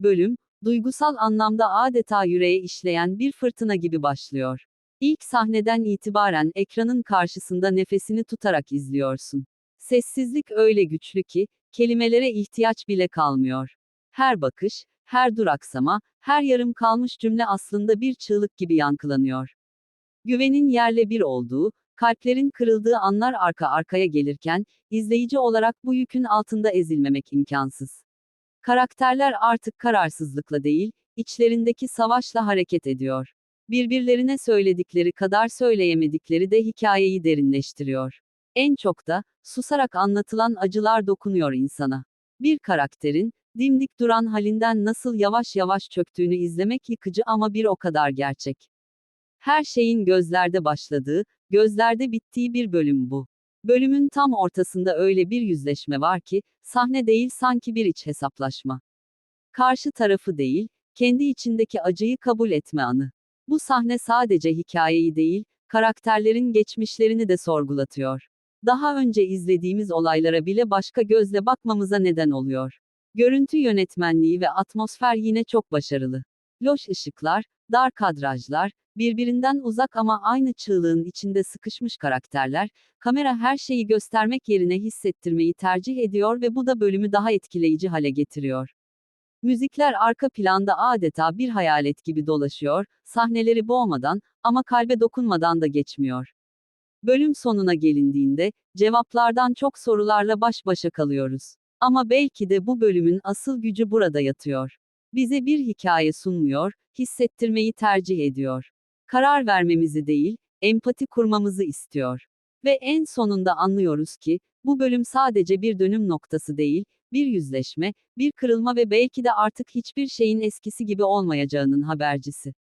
Bölüm, duygusal anlamda adeta yüreğe işleyen bir fırtına gibi başlıyor. İlk sahneden itibaren ekranın karşısında nefesini tutarak izliyorsun. Sessizlik öyle güçlü ki, kelimelere ihtiyaç bile kalmıyor. Her bakış, her duraksama, her yarım kalmış cümle aslında bir çığlık gibi yankılanıyor. Güvenin yerle bir olduğu, kalplerin kırıldığı anlar arka arkaya gelirken, izleyici olarak bu yükün altında ezilmemek imkansız. Karakterler artık kararsızlıkla değil, içlerindeki savaşla hareket ediyor. Birbirlerine söyledikleri kadar söyleyemedikleri de hikayeyi derinleştiriyor. En çok da, susarak anlatılan acılar dokunuyor insana. Bir karakterin, dimdik duran halinden nasıl yavaş yavaş çöktüğünü izlemek yıkıcı ama bir o kadar gerçek. Her şeyin gözlerde başladığı, gözlerde bittiği bir bölüm bu. Bölümün tam ortasında öyle bir yüzleşme var ki, sahne değil sanki bir iç hesaplaşma. Karşı tarafı değil, kendi içindeki acıyı kabul etme anı. Bu sahne sadece hikayeyi değil, karakterlerin geçmişlerini de sorgulatıyor. Daha önce izlediğimiz olaylara bile başka gözle bakmamıza neden oluyor. Görüntü yönetmenliği ve atmosfer yine çok başarılı. Loş ışıklar, dar kadrajlar, birbirinden uzak ama aynı çığlığın içinde sıkışmış karakterler, kamera her şeyi göstermek yerine hissettirmeyi tercih ediyor ve bu da bölümü daha etkileyici hale getiriyor. Müzikler arka planda adeta bir hayalet gibi dolaşıyor, sahneleri boğmadan ama kalbe dokunmadan da geçmiyor. Bölüm sonuna gelindiğinde, cevaplardan çok sorularla baş başa kalıyoruz. Ama belki de bu bölümün asıl gücü burada yatıyor. Bize bir hikaye sunmuyor, hissettirmeyi tercih ediyor. Karar vermemizi değil, empati kurmamızı istiyor. Ve en sonunda anlıyoruz ki, bu bölüm sadece bir dönüm noktası değil, bir yüzleşme, bir kırılma ve belki de artık hiçbir şeyin eskisi gibi olmayacağının habercisi.